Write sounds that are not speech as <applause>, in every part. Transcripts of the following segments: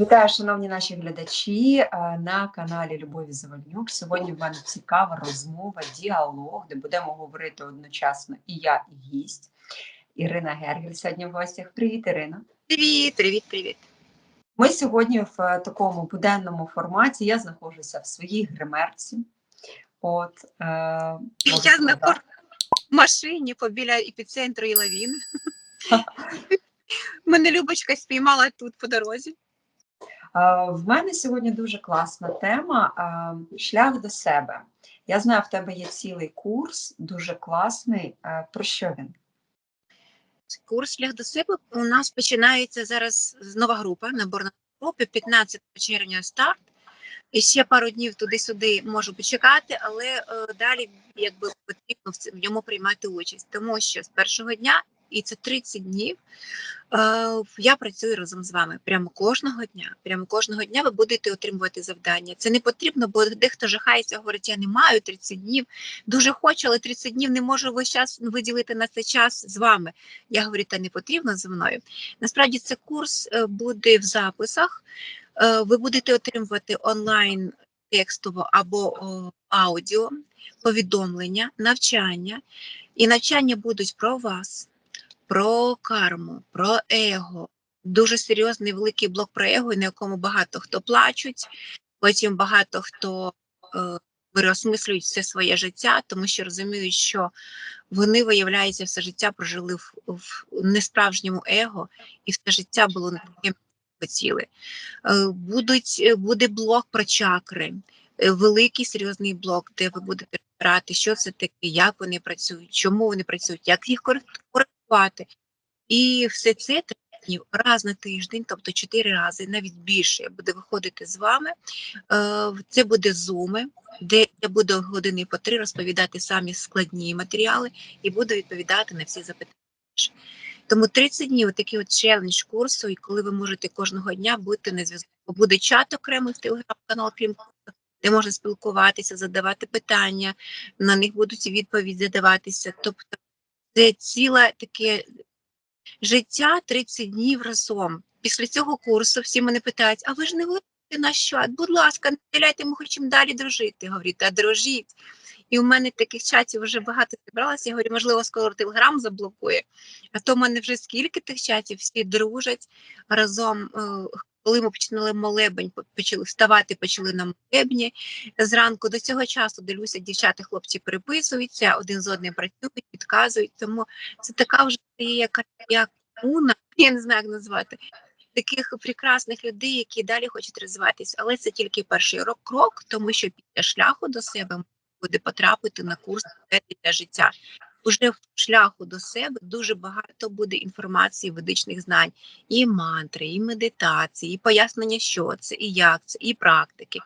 Вітаю, шановні наші глядачі е, на каналі Любові Завальнюк. Сьогодні в мене цікава розмова, діалог, де будемо говорити одночасно і я, і гість. Ірина Гергель сьогодні в гостях. Привіт, Ірина. Привіт, привіт, привіт. Ми сьогодні в такому буденному форматі. Я знаходжуся в своїй гримерці. От, е, Я сказати. в машині побіля епіцентру і лавіни. <laughs> Мене Любочка спіймала тут по дорозі. Е, В мене сьогодні дуже класна тема е, шлях до себе. Я знаю, в тебе є цілий курс, дуже класний. Е, Про що він? Курс шлях до себе у нас починається зараз нова група, наборна група, 15 червня старт. І ще пару днів туди-сюди можу почекати, але е, далі якби потрібно в ц- в ньому приймати участь, тому що з першого дня, і це 30 днів, е, я працюю разом з вами прямо кожного дня. Прямо кожного дня ви будете отримувати завдання. Це не потрібно, бо дехто жахається, говорить, я не маю 30 днів. Дуже хочу, але 30 днів не можу весь час виділити на це час з вами. Я говорю, та не потрібно зі мною. Насправді це курс е, буде в записах. Е, Ви будете отримувати онлайн текстово або аудіо, повідомлення, навчання. І навчання будуть про вас, про карму, про его. Дуже серйозний великий блок про его, на якому багато хто плачуть, потім багато хто е, все своє життя, тому що розуміють, що вони, виявляється, все життя прожили в, в несправжньому его, і все життя було не таким, як хотіли. Е, Будуть, е, буде блок про чакри, е, великий серйозний блок, де ви будете розбирати, що це таке, як вони працюють, чому вони працюють, як їх кор- коригувати. І все це 30 днів раз на тиждень, тобто 4 рази, навіть більше, буде виходити з вами. Е, Це буде зуми, де я буду години по три розповідати самі складні матеріали і буду відповідати на всі запитання. Тому 30 днів такий от челендж курсу, і коли ви можете кожного дня бути на зв'язку. Буде чат окремий в телеграм-канал, крім де можна спілкуватися, задавати питання, на них будуть відповіді задаватися. Тобто це ціле таке життя 30 днів разом. Після цього курсу всі мене питають: а ви ж не вийдете на чат? Будь ласка, не стріляйте, ми хочемо далі дружити. Я говорю, та дружіть. І у мене таких чатів вже багато зібралося. Я говорю, можливо, скоро телеграм заблокує. А то в мене вже скільки тих чатів, всі дружать разом. Коли ми починали молебень, почали вставати, почали на молебні. Зранку до цього часу дивлюся, дівчата, хлопці переписуються, один з одним працюють, підказують. Тому це така вже є як, як уна, <laughs> я не знаю, як назвати. Таких прекрасних людей, які далі хочуть розвиватися. Але це тільки перший рок крок, тому що після шляху до себе буде потрапити на курс для життя. Уже в шляху до себе дуже багато буде інформації, ведичних знань, і мантри, і медитації, і пояснення, що це, і як це, і практики.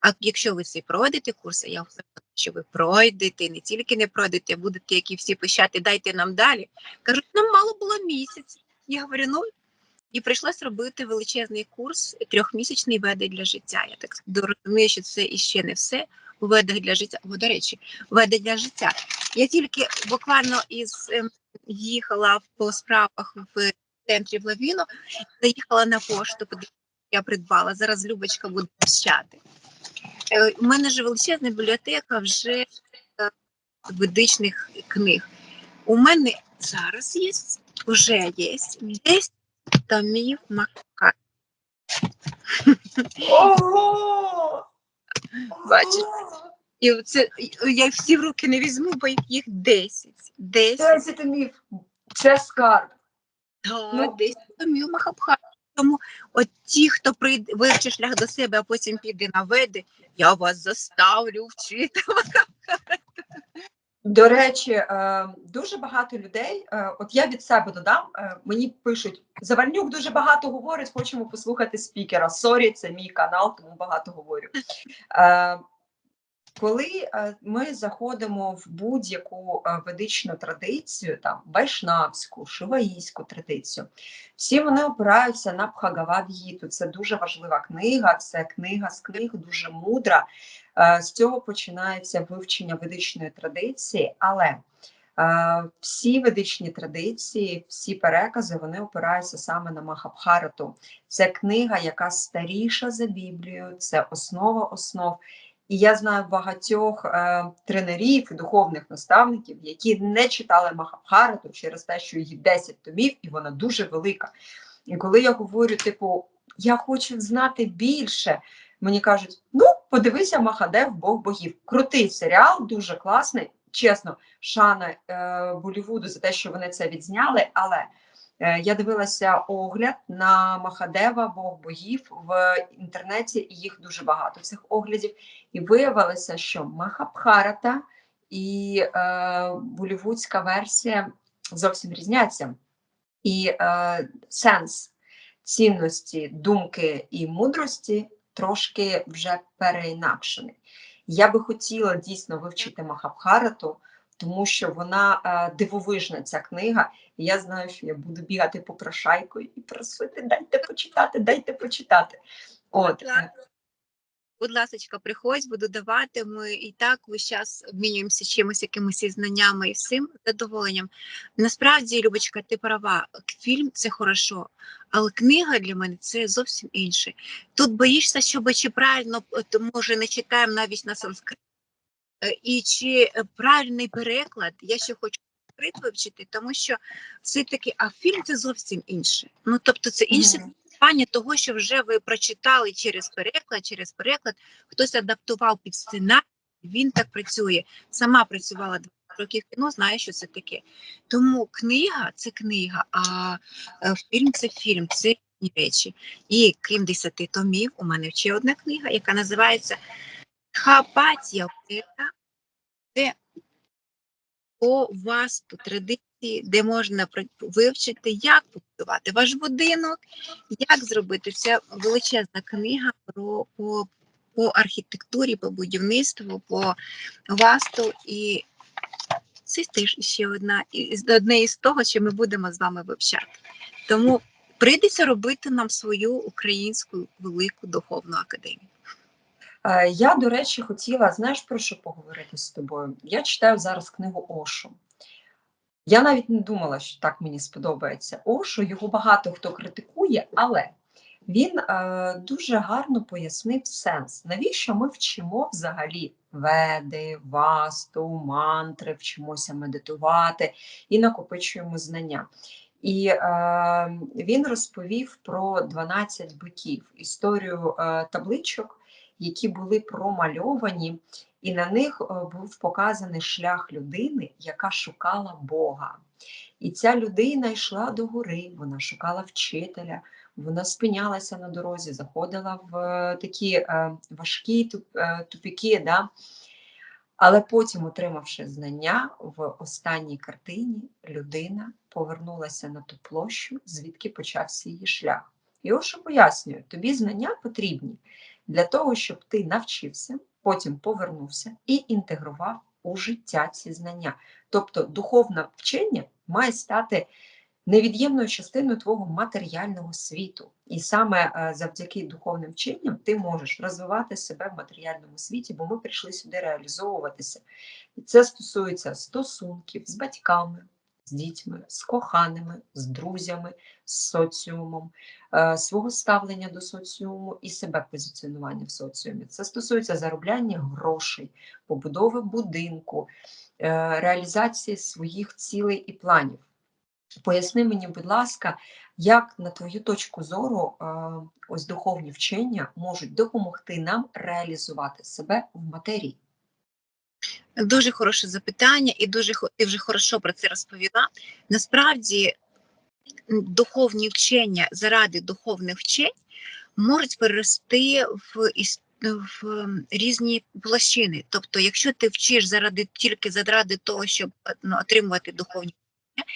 А якщо ви цей пройдете курс, а я впевнена, що ви пройдете, не тільки не пройдете, будете, як і всі пищати, дайте нам далі. Кажуть, нам мало було місяць. Я говорю, ну і прийшлось робити величезний курс трьохмісячний веди для життя. Я так розумію, що це іще не все. Веди для життя. О, до речі, веди для життя. Я тільки буквально із ем, їхала по справах в центрі в Лавіно, заїхала на пошту, я придбала. Зараз Любочка буде вищати. Е, У мене ж величезна бібліотека вже е, ведичних книг. У мене зараз є, вже є 10 томів Макка. Ого! Бачиш? І це я всі в руки не візьму, бо їх 10. 10. Десять томів. Це скарб. Ну. 10 томів Махабхати. Тому от ті, хто прийде, вивче шлях до себе, а потім піде на веди, я вас заставлю вчити. <laughs> До речі, е, дуже багато людей. е, От я від себе додам. е, Мені пишуть Завальнюк дуже багато говорить. Хочемо послухати спікера. Сорі, це мій канал, тому багато говорю. Коли е, ми заходимо в будь-яку е, ведичну традицію, там вайшнавську, шиваїську традицію, всі вони опираються на Бхагавад-гіту. Це дуже важлива книга, це книга з книг, дуже мудра. Е, З цього починається вивчення ведичної традиції, але Всі ведичні традиції, всі перекази вони опираються саме на Махабхарату. Це книга, яка старіша за Біблію, це основа основ. І я знаю багатьох е, тренерів і духовних наставників, які не читали Махабхарату через те, що її 10 томів, і вона дуже велика. І коли я говорю, типу, я хочу знати більше, мені кажуть: ну, подивися Махадев, Бог богів. Крутий серіал, дуже класний. Чесно, шана е, Болівуду за те, що вони це відзняли, але я дивилася огляд на Махадева, Бог богів в інтернеті, і їх дуже багато цих оглядів. І виявилося, що Махабхарата і е, болівудська версія зовсім різняться. І е, сенс цінності, думки і мудрості трошки вже переінакшений. Я би хотіла дійсно вивчити Махабхарату, тому що вона е, дивовижна ця книга. І я знаю, що я буду бігати по прошайкою і просити, дайте почитати, дайте почитати. От, е, Будь ласка, приходь, буду давати. Ми і так весь час обмінюємося чимось, якимись знаннями і всім задоволенням. Насправді, Любочка, ти права. Фільм це хорошо, але книга для мене це зовсім інше. Тут боїшся, щоб чи правильно може не читаємо навіть на санскрит. Е, І чи е, правильний переклад, я ще хочу вивчити, тому що все-таки, а фільм це зовсім інше. Ну тобто, це інше. Пані того, що вже ви прочитали через переклад, через переклад, хтось адаптував під сценарій, він так працює. Сама працювала 20 років в кіно, знає, що це таке. Тому книга це книга, а е, фільм це фільм, це речі. І крім 10 томів, у мене ще одна книга, яка називається Хапатія Оптека. Це по васту традиції, де можна вивчити, як побудувати ваш будинок, як зробити ця величезна книга про по, по архітектурі, по будівництву, по васту. І це теж ще одна одне із того, що ми будемо з вами вивчати. Тому прийдеться робити нам свою українську велику духовну академію. Е, Я, до речі, хотіла, знаєш, про що поговорити з тобою? Я читаю зараз книгу Ошу. Я навіть не думала, що так мені сподобається Ошу. Його багато хто критикує, але він е, дуже гарно пояснив сенс, навіщо ми вчимо взагалі веди, васту, мантри, вчимося медитувати і накопичуємо знання. І е, він розповів про 12 биків, історію е, табличок, які були промальовані, і на них е, був показаний шлях людини, яка шукала Бога. І ця людина йшла до гори, вона шукала вчителя, вона спинялася на дорозі, заходила в е, такі е, важкі туп- тупіки. Да? Але потім, отримавши знання, в останній картині людина повернулася на ту площу, звідки почався її шлях. І ось що пояснюю, тобі знання потрібні для того, щоб ти навчився, потім повернувся і інтегрував у життя ці знання. Тобто духовне вчення має стати невід'ємною частиною твого матеріального світу. І саме е, завдяки духовним вченням ти можеш розвивати себе в матеріальному світі, бо ми прийшли сюди реалізовуватися. І це стосується стосунків з батьками, з дітьми, з коханими, з друзями, з соціумом, е, свого ставлення до соціуму і себе позиціонування в соціумі. Це стосується заробляння грошей, побудови будинку, е, реалізації своїх цілей і планів. Поясни мені, будь ласка, як на твою точку зору е, ось духовні вчення можуть допомогти нам реалізувати себе в матерії? Дуже хороше запитання, і дуже ти вже хорошо про це розповіла. Насправді, духовні вчення заради духовних вчень можуть перерости в в різні площини. Тобто, якщо ти вчиш заради тільки заради того, щоб е, ну, отримувати духовні вчення,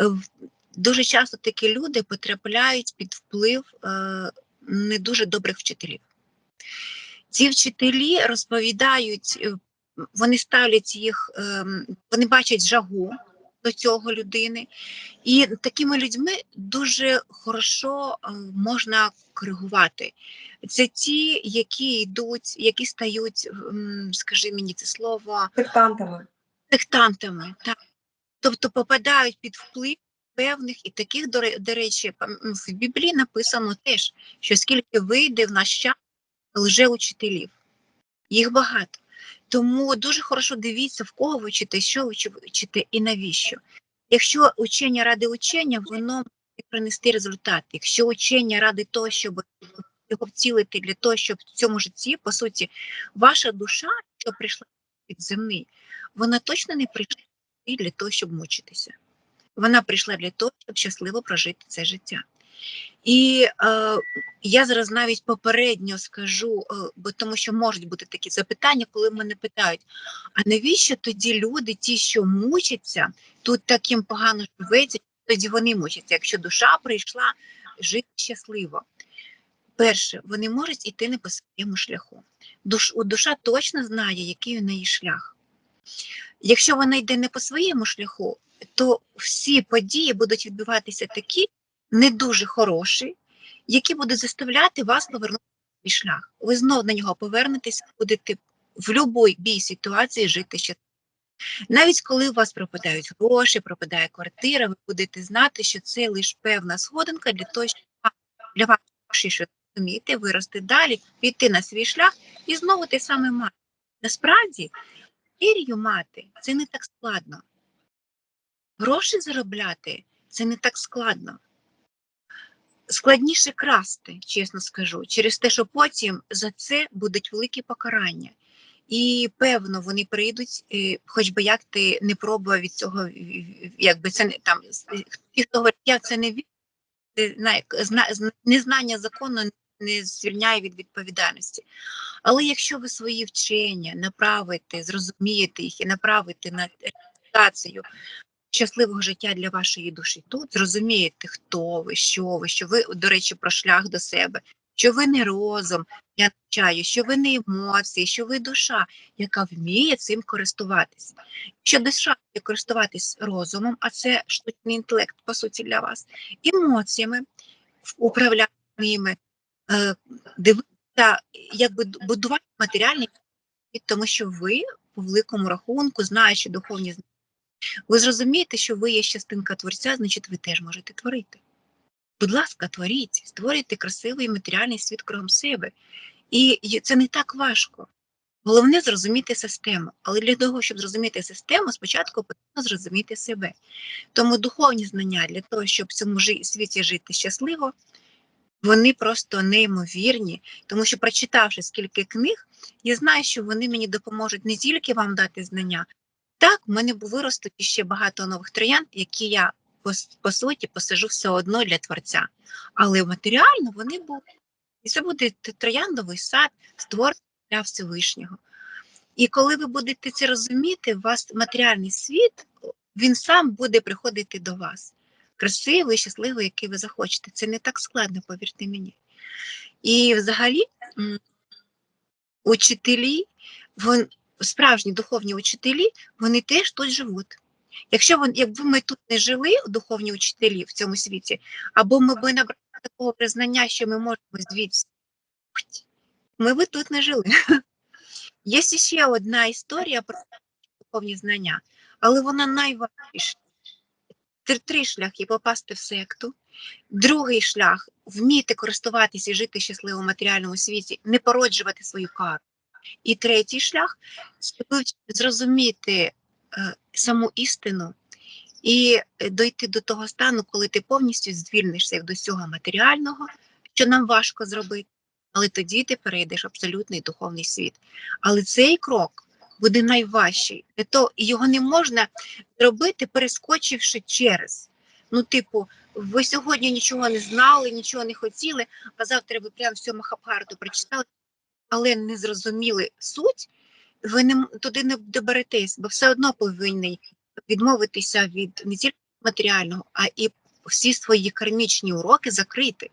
е, дуже часто такі люди потрапляють під вплив е, не дуже добрих вчителів. Ці вчителі розповідають е, вони ставлять їх, ем, вони бачать жагу до цього людини, і такими людьми дуже хорошо е, можна коригувати. Це ті, які йдуть, які стають, скажи мені це слово, Сектантами. сектантами. Так. тобто попадають під вплив певних і таких, до, ре- речі, в Біблії написано теж, що скільки вийде в наш час лжеучителів. Їх багато. Тому дуже хорошо дивіться, в кого ви вчите, що ви вчите і навіщо. Якщо учення ради учення, воно може принести результат. Якщо учення ради того, щоб його вцілити для того, щоб в цьому житті, по суті, ваша душа, що прийшла під земний, вона точно не прийшла для того, щоб мучитися. Вона прийшла для того, щоб щасливо прожити це життя. І е, я зараз навіть попередньо скажу, е, бо тому що можуть бути такі запитання, коли мене питають: а навіщо тоді люди, ті, що мучаться, тут таким погано живеться, тоді вони мучаться, якщо душа прийшла жити щасливо. Перше, вони можуть іти не по своєму шляху. Душ, душа точно знає, який у неї шлях. Якщо вона йде не по своєму шляху, то всі події будуть відбуватися такі не дуже хороші, які будуть заставляти вас повернути свій шлях. Ви знов на нього повернетеся, будете в будь-якій ситуації жити ще. Навіть коли у вас пропадають гроші, пропадає квартира, ви будете знати, що це лише певна сходинка для того, щоб для вас що зрозуміти, вирости далі, піти на свій шлях і знову те саме мати. Насправді, вір'ю мати це не так складно. Гроші заробляти це не так складно. Складніше красти, чесно скажу, через те, що потім за це будуть великі покарання. І певно, вони прийдуть, е, хоч би як ти не пробував від цього, якби це не там хто говорять, я це не вірю, незнання закону не звільняє від відповідальності. Але якщо ви свої вчення направите, зрозумієте їх і направите на реалізацію щасливого життя для вашої душі тут, зрозумієте, хто ви, що ви, що ви, до речі, про шлях до себе, що ви не розум, я навчаю, що ви не емоції, що ви душа, яка вміє цим користуватись. Якщо душа вміє користуватись розумом, а це штучний інтелект, по суті, для вас, емоціями, управляти ними, е, дивитися, якби будувати матеріальний тому що ви по великому рахунку, знаючи духовні знання, ви зрозумієте, що ви є частинка творця, значить, ви теж можете творити. Будь ласка, творіть, створюйте красивий матеріальний світ кругом себе. І це не так важко. Головне зрозуміти систему. Але для того, щоб зрозуміти систему, спочатку потрібно зрозуміти себе. Тому духовні знання для того, щоб в цьому світі жити щасливо, вони просто неймовірні, тому що, прочитавши скільки книг, я знаю, що вони мені допоможуть не тільки вам дати знання, так, в мене виростуть ще багато нових троянд, які я по, по суті посажу все одно для творця. Але матеріально вони будуть. І це буде трояндовий сад, створений для Всевишнього. І коли ви будете це розуміти, у вас матеріальний світ, він сам буде приходити до вас. Красивий, щасливий, який ви захочете. Це не так складно, повірте мені. І взагалі, учителі, вон, справжні духовні учителі, вони теж тут живуть. Якщо вон, якби ми тут не жили, духовні учителі в цьому світі, або ми б набрали такого признання, що ми можемо звідси, ми б тут не жили. <laughs> Є ще одна історія про духовні знання, але вона найважливіша. Три шляхи попасти в секту. Другий шлях вміти користуватися і жити щасливо в матеріальному світі, не породжувати свою кару. І третій шлях зрозуміти е, саму істину і дойти до того стану, коли ти повністю звільнишся від усього матеріального, що нам важко зробити, але тоді ти перейдеш в абсолютний духовний світ. Але цей крок буде найважчий, того- його не можна зробити, перескочивши через. Ну, типу, ви сьогодні нічого не знали, нічого не хотіли, а завтра ви прямо всю Махабхарату прочитали, але не зрозуміли суть, ви не, туди не доберетесь, бо все одно повинні відмовитися від не тільки матеріального, а і всі свої кармічні уроки закрити.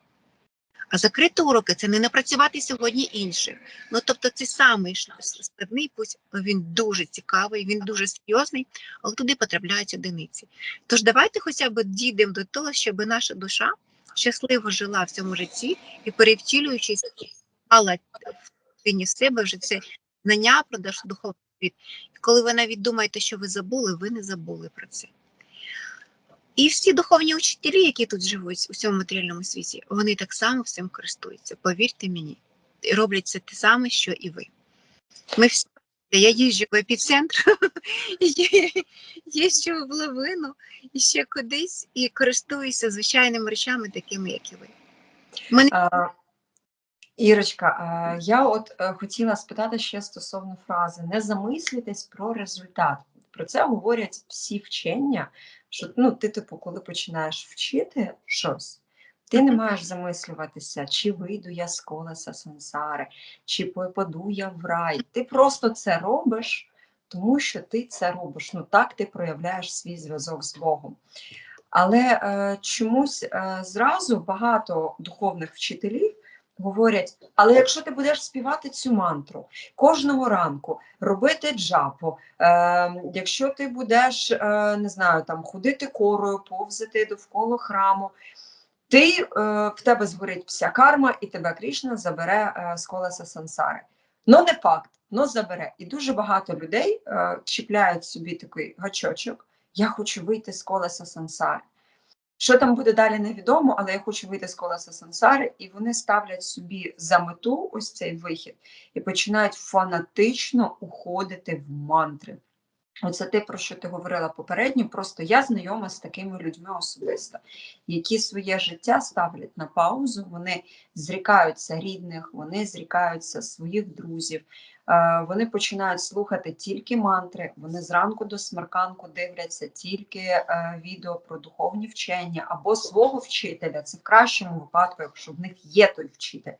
А закрити уроки це не напрацювати сьогодні інших. Ну тобто, цей самий складний путь, він дуже цікавий, він дуже серйозний, але туди потрапляють одиниці. Тож давайте хоча б дійдемо до того, щоб наша душа щасливо жила в цьому житті і перевтілюючись, мала в себе вже це знання про наш духовний світ. І коли ви навіть думаєте, що ви забули, ви не забули про це. І всі духовні учителі, які тут живуть у цьому матеріальному світі, вони так само всім користуються. Повірте мені, І роблять це те саме, що і ви. Ми всі. Я їжджу в епіцентр, <laughs> їжджу в лавину і ще кудись і користуюся звичайними речами, такими, як і ви. А, Ірочка, я от е, хотіла спитати ще стосовно фрази: не замислюйтесь про результат. Про це говорять всі вчення, що ну, ти, типу, коли починаєш вчити щось, ти не маєш замислюватися, чи вийду я з колеса сансари, чи попаду я в рай. Ти просто це робиш, тому що ти це робиш. Ну так ти проявляєш свій зв'язок з Богом. Але е, чомусь е, зразу багато духовних вчителів говорять: але якщо ти будеш співати цю мантру кожного ранку, робити джапу, е, якщо ти будеш е, не знаю, там ходити корою, повзати довкола храму, ти е, в тебе згорить вся карма, і тебе Крішна забере е, з колеса сансари. Ну не факт, но забере. І дуже багато людей е, чіпляють собі такий гачочок. Я хочу вийти з колеса сансари. Що там буде далі, невідомо, але я хочу вийти з колеса сансари, і вони ставлять собі за мету ось цей вихід і починають фанатично уходити в мантри. Оце те, про що ти говорила попередньо. Просто я знайома з такими людьми особисто, які своє життя ставлять на паузу, вони зрікаються рідних, вони зрікаються своїх друзів, вони починають слухати тільки мантри, вони зранку до смерканку дивляться тільки е, відео про духовні вчення або свого вчителя. Це в кращому випадку, якщо в них є той вчитель.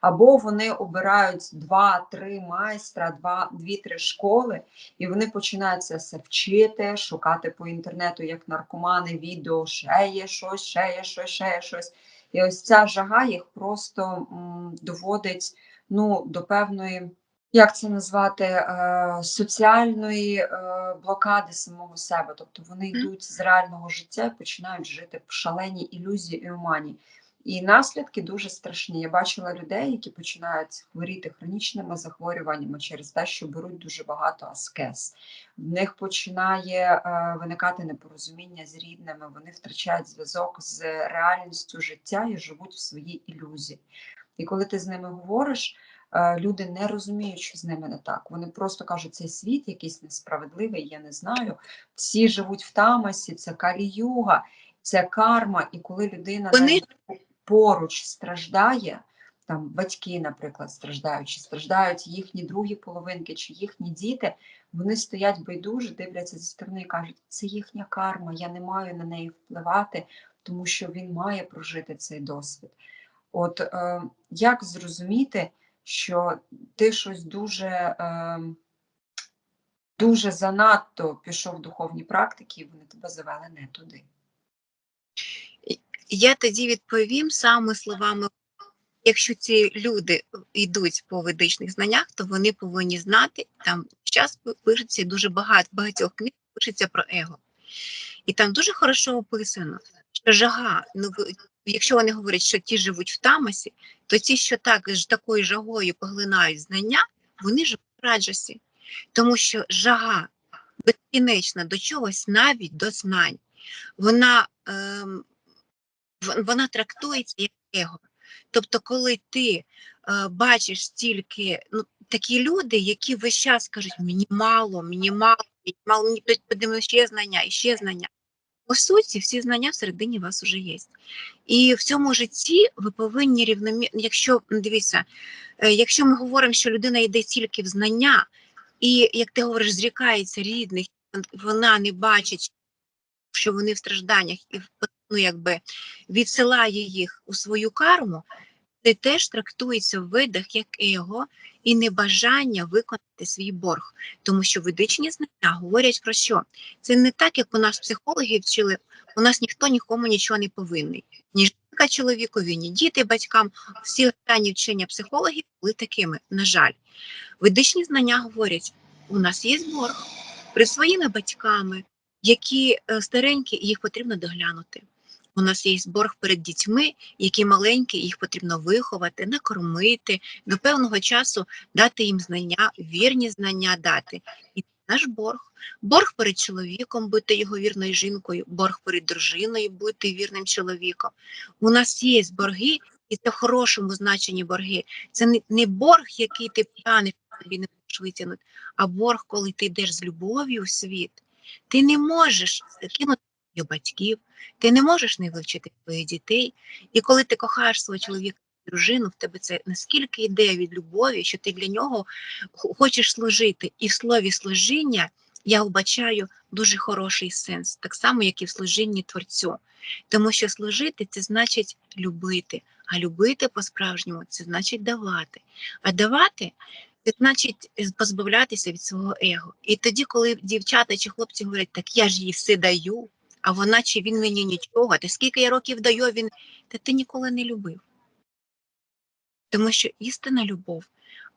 Або вони обирають два-три майстра, дві-три школи, і вони починають це вчити, шукати по інтернету, як наркомани, відео, ще є щось, ще є щось, ще є щось. І ось ця жага їх просто м, доводить ну, до певної, як це назвати, е, соціальної е, блокади самого себе. Тобто вони йдуть з реального життя і починають жити в шаленій ілюзії і омані. І наслідки дуже страшні. Я бачила людей, які починають хворіти хронічними захворюваннями через те, що беруть дуже багато аскез. В них починає е, виникати непорозуміння з рідними, вони втрачають зв'язок з реальністю життя і живуть в своїй ілюзії. І коли ти з ними говориш, люди не розуміють, що з ними не так. Вони просто кажуть, цей світ якийсь несправедливий, я не знаю. Всі живуть в тамасі, це каліюга, це карма. І коли людина Вони- поруч страждає, там батьки, наприклад, страждають, чи страждають їхні другі половинки, чи їхні діти, вони стоять байдуже, дивляться зі сторони і кажуть, це їхня карма, я не маю на неї впливати, тому що він має прожити цей досвід. От е, як зрозуміти, що ти щось дуже, е, дуже занадто пішов в духовні практики, і вони тебе завели не туди. Я тоді відповім саме словами. Якщо ці люди йдуть по ведичних знаннях, то вони повинні знати, там зараз пишеться дуже багато багатьох книг пишеться про его. І там дуже хорошо описано, що жага, ну якщо вони говорять, що ті живуть в тамасі, то ті, що так з такою жагою поглинають знання, вони живуть в раджасі. Тому що жага безкінечна до чогось, навіть до знань, вона, ем, вона трактується як его. Тобто, коли ти е, бачиш тільки ну, такі люди, які весь час кажуть, мені мало, мені мало, мені мало, мені потрібно ще знання, і ще знання. По суті, всі знання всередині вас вже є. І в цьому житті ви повинні рівномірно, якщо дивіться, е, якщо ми говоримо, що людина йде тільки в знання, і як ти говориш, зрікається рідних, вона не бачить, що вони в стражданнях, і ну, якби відсилає їх у свою карму, це теж трактується в видах як его і небажання виконати свій борг. Тому що ведичні знання говорять про що? Це не так, як у нас психологи вчили, у нас ніхто нікому нічого не повинний. Ні жінка чоловікові, ні діти батькам. Всі останні вчення психологів були такими, на жаль. Ведичні знання говорять, у нас є борг при своїми батьками, які е, старенькі, і їх потрібно доглянути. У нас є борг перед дітьми, які маленькі, їх потрібно виховати, накормити, до певного часу дати їм знання, вірні знання дати. І наш борг. Борг перед чоловіком, бути його вірною жінкою, борг перед дружиною, бути вірним чоловіком. У нас є борги, і це в хорошому значенні борги. Це не, борг, який ти п'яний тобі не можеш витягнути, а борг, коли ти йдеш з любов'ю у світ. Ти не можеш кинути своїх батьків, ти не можеш не вивчити своїх дітей. І коли ти кохаєш свого чоловіка, дружину, в тебе це наскільки йде від любові, що ти для нього хочеш служити. І в слові служіння я вбачаю дуже хороший сенс, так само, як і в служінні Творцю. Тому що служити це значить любити, а любити по-справжньому це значить давати. А давати це значить позбавлятися від свого его. І тоді, коли дівчата чи хлопці говорять, так я ж їй все даю, а вона чи він мені нічого, та скільки я років даю, він та ти ніколи не любив. Тому що істинна любов,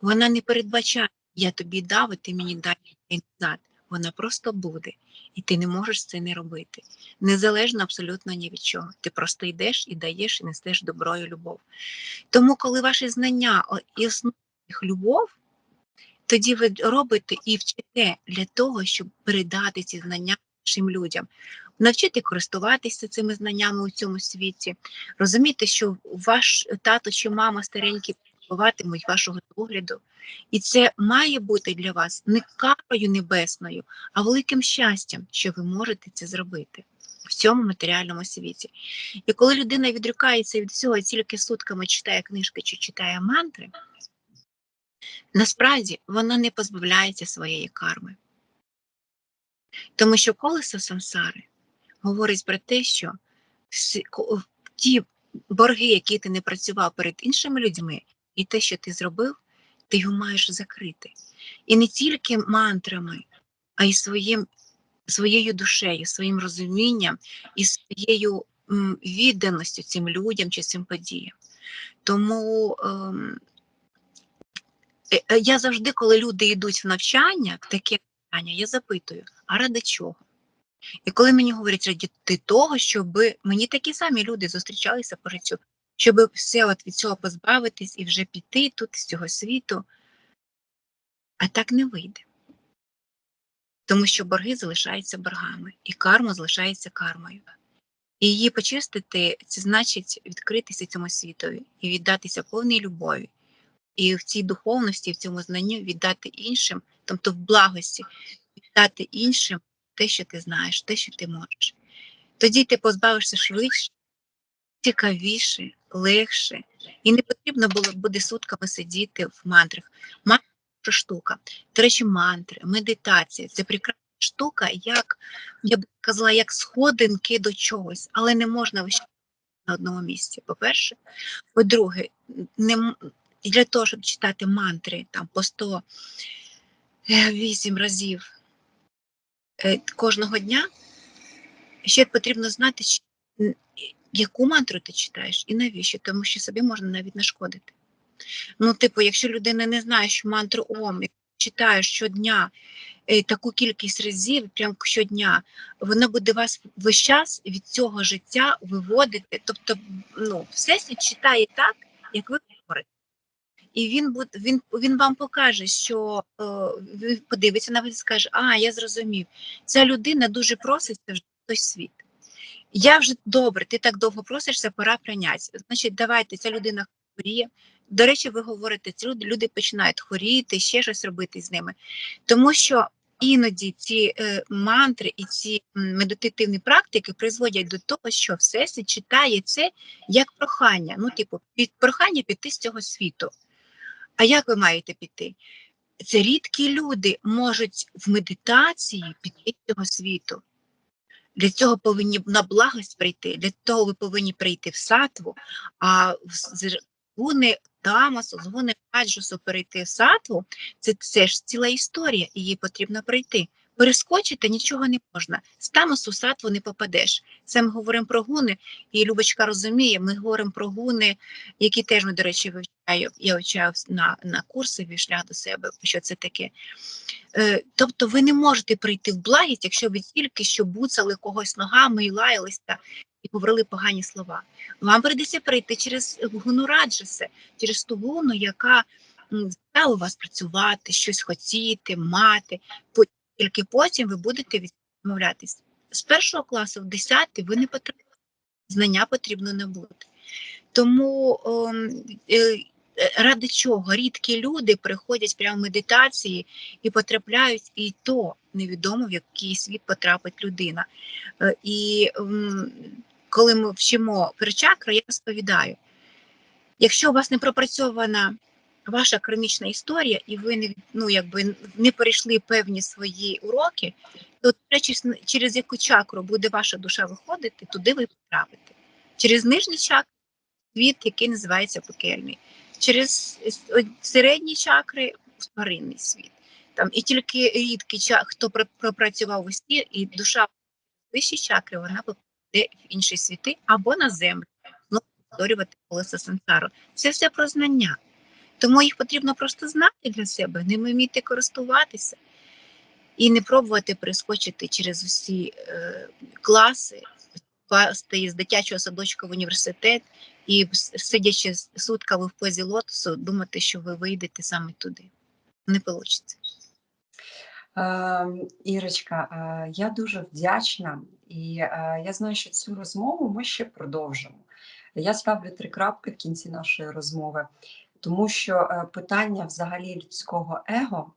вона не передбачає, я тобі дав, і ти мені дай назад. Вона просто буде, і ти не можеш це не робити. Незалежно абсолютно ні від чого. Ти просто йдеш і даєш, і несеш добро і любов. Тому, коли ваші знання о- і їх любов, тоді ви робите і вчите для того, щоб передати ці знання іншим людям. Навчити користуватися цими знаннями у цьому світі, розуміти, що ваш тато чи мама старенькі потребуватимуть вашого догляду, і це має бути для вас не карою небесною, а великим щастям, що ви можете це зробити в цьому матеріальному світі. І коли людина відрікається від всього тільки сутками читає книжки чи читає мантри, насправді вона не позбавляється своєї карми. Тому що колесо сансари говорить про те, що ті борги, які ти не працював перед іншими людьми, і те, що ти зробив, ти його маєш закрити. І не тільки мантрами, а й своїм, своєю душею, своїм розумінням і своєю відданістю цим людям чи цим подіям. Тому ем, е, е, я завжди, коли люди йдуть в навчання, в таке навчання, я запитую, а ради чого? І коли мені говорять раді того, щоб мені такі самі люди зустрічалися по життю, щоб все от від цього позбавитись і вже піти тут з цього світу. А так не вийде. Тому що борги залишаються боргами, і карма залишається кармою. І її почистити це значить відкритися цьому світові і віддатися повній любові. І в цій духовності, в цьому знанні віддати іншим, тобто в благості, віддати іншим те, що ти знаєш, те, що ти можеш. Тоді ти позбавишся швидше, цікавіше, легше, і не потрібно було буде сутками сидіти в мантрах. Мантра – штука. До речі, мантри, медитація це прекрасна штука, як я б сказала, як сходинки до чогось, але не можна весь на одному місці. По-перше, по-друге, не для того, щоб читати мантри там по 108 разів е, кожного дня, ще потрібно знати, яку мантру ти читаєш і навіщо, тому що собі можна навіть нашкодити. Ну, типу, якщо людина не знає, що мантру Ом яку читає щодня е, таку кількість разів, прям щодня, вона буде вас весь час від цього життя виводити. Тобто, ну, всесвіт читає так, як ви говорите. І він буде, він, він вам покаже, що е, він подивиться на вас і скаже, а, я зрозумів, ця людина дуже проситься вже в той світ. Я вже добре, ти так довго просишся, пора прийняти. Значить, давайте, ця людина хворіє. До речі, ви говорите, ці люди, люди починають хворіти, ще щось робити з ними. Тому що іноді ці е, мантри і ці медитативні практики призводять до того, що всесвіт читає це як прохання. Ну, типу, під прохання піти з цього світу. А як ви маєте піти? Це рідкі люди можуть в медитації піти з цього світу. Для цього повинні на благость прийти, для того ви повинні прийти в сатву, а в гуни Тамасу, з гуни Раджусу перейти в сатву, це, це ж ціла історія, її потрібно пройти. Перескочити нічого не можна. З Тамасу в сатву не попадеш. Це ми говоримо про гуни, і Любочка розуміє, ми говоримо про гуни, які теж ми, до речі, вивчаю. Я вивчаю на, на курси «Від шлях до себе, що це таке. Е, тобто ви не можете прийти в благість, якщо ви тільки що буцали когось ногами і лаялися і говорили погані слова. Вам прийдеться прийти через гуну раджасе, через ту гуну, яка заставила вас працювати, щось хотіти, мати, Тільки потім ви будете відмовлятись. З першого класу в 10 ви не потрапите. Знання потрібно набути. Тому ем, е, ради чого рідкі люди приходять прямо в медитації і потрапляють, і то невідомо, в який світ потрапить людина. Е, І м, коли ми вчимо перчакри, я розповідаю, якщо у вас не пропрацьована ваша кармічна історія, і ви не, ну, якби, не перейшли певні свої уроки, то через, через яку чакру буде ваша душа виходити, туди ви потрапите. Через нижній чакр світ, який називається пекельний, через середні чакри тваринний світ. Там, і тільки рідкий чак, хто пр- пропрацював усі, і душа вищі чакри, вона попаде в інші світи або на землю, знову повторювати колесо сансару. Це все про знання. Тому їх потрібно просто знати для себе, ними вміти користуватися і не пробувати перескочити через усі е, класи, класти з дитячого садочка в університет і сидячи сутками в позі лотосу, думати, що ви вийдете саме туди. Не вийде. Ірочка, е, я дуже вдячна, і е, я знаю, що цю розмову ми ще продовжимо. Я ставлю три крапки в кінці нашої розмови, тому що е, питання взагалі людського его,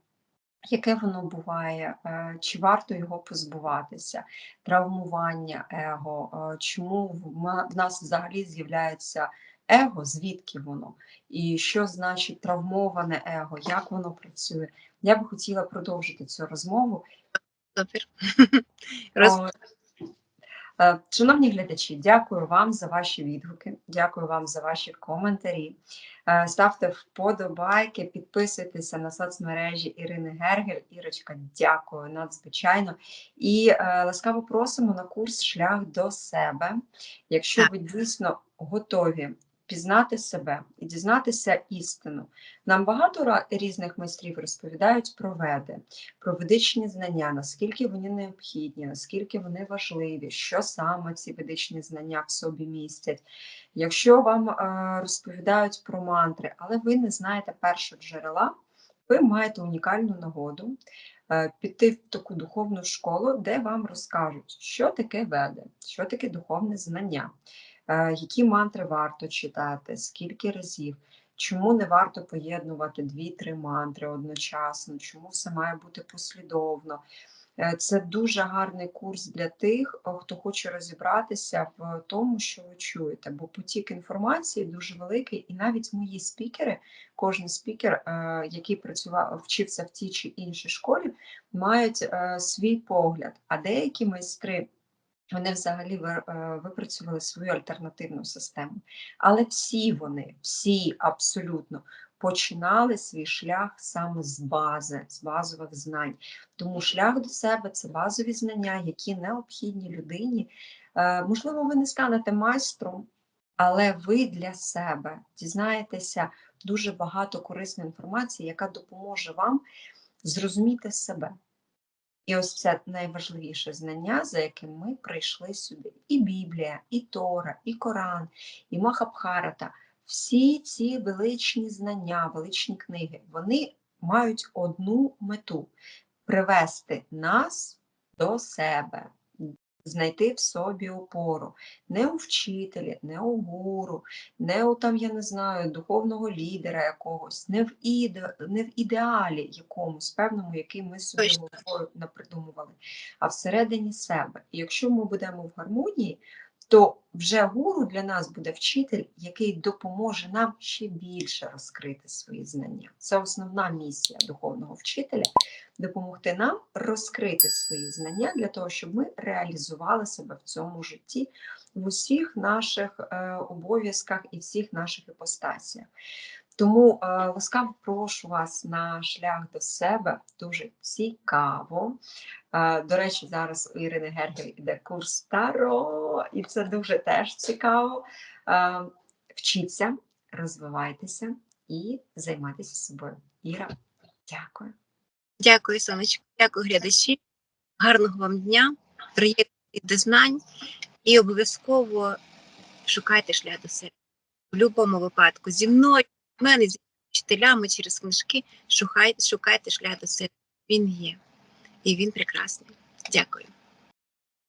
яке воно буває, е, чи варто його позбуватися, травмування его, е, чому в в нас взагалі з'являється его, звідки воно, і що значить травмоване его, як воно працює. Я би хотіла продовжити цю розмову. Супер. <laughs> Е, Шановні глядачі, дякую вам за ваші відгуки, дякую вам за ваші коментарі. Е, Ставте вподобайки, підписуйтеся на соцмережі Ірини Гергель. Ірочка, дякую надзвичайно. І е, ласкаво просимо на курс Шлях до себе. Якщо ви дійсно готові пізнати себе і дізнатися істину. Нам багато різних майстрів розповідають про веди, про ведичні знання, наскільки вони необхідні, наскільки вони важливі, що саме ці ведичні знання в собі містять. Якщо вам е, розповідають про мантри, але ви не знаєте першого джерела, ви маєте унікальну нагоду е, піти в таку духовну школу, де вам розкажуть, що таке веди, що таке духовне знання, які мантри варто читати, скільки разів. Чому не варто поєднувати дві-три мантри одночасно? Чому все має бути послідовно? Е, Це дуже гарний курс для тих, хто хоче розібратися в тому, що ви чуєте, бо потік інформації дуже великий, і навіть мої спікери, кожен спікер, е, який працював, вчився в тій чи іншій школі, мають е, свій погляд. А деякі майстри вони взагалі е, випрацювали свою альтернативну систему. Але всі вони, всі абсолютно починали свій шлях саме з бази, з базових знань. Тому шлях до себе це базові знання, які необхідні людині. Е, Можливо, ви не станете майстром, але ви для себе дізнаєтеся дуже багато корисної інформації, яка допоможе вам зрозуміти себе. І ось це найважливіше знання, за яким ми прийшли сюди. І Біблія, і Тора, і Коран, і Махабхарата. Всі ці величні знання, величні книги, вони мають одну мету привести нас до себе, знайти в собі опору. Не у вчителі, не у гуру, не у там, я не знаю, духовного лідера якогось, не в, іде, не в ідеалі якомусь певному, який ми собі головою напридумували, а всередині себе. І якщо ми будемо в гармонії, то вже гуру для нас буде вчитель, який допоможе нам ще більше розкрити свої знання. Це основна місія духовного вчителя допомогти нам розкрити свої знання для того, щоб ми реалізували себе в цьому житті в усіх наших е, обов'язках і всіх наших іпостасіях. Тому е, ласкаво прошу вас на шлях до себе дуже цікаво. Е, До речі, зараз у Ірини Гергель іде курс Таро, і це дуже теж цікаво. Е, Вчіться, розвивайтеся і займайтеся собою. Іра, дякую. Дякую, сонечко, дякую, глядачі. Гарного вам дня, приємних до знань і обов'язково шукайте шлях до себе. В будь-якому випадку зі мною, в мене зі вчителями через книжки, шукайте, шукайте шлях до себе. Він є. і він прекрасний. Дякую.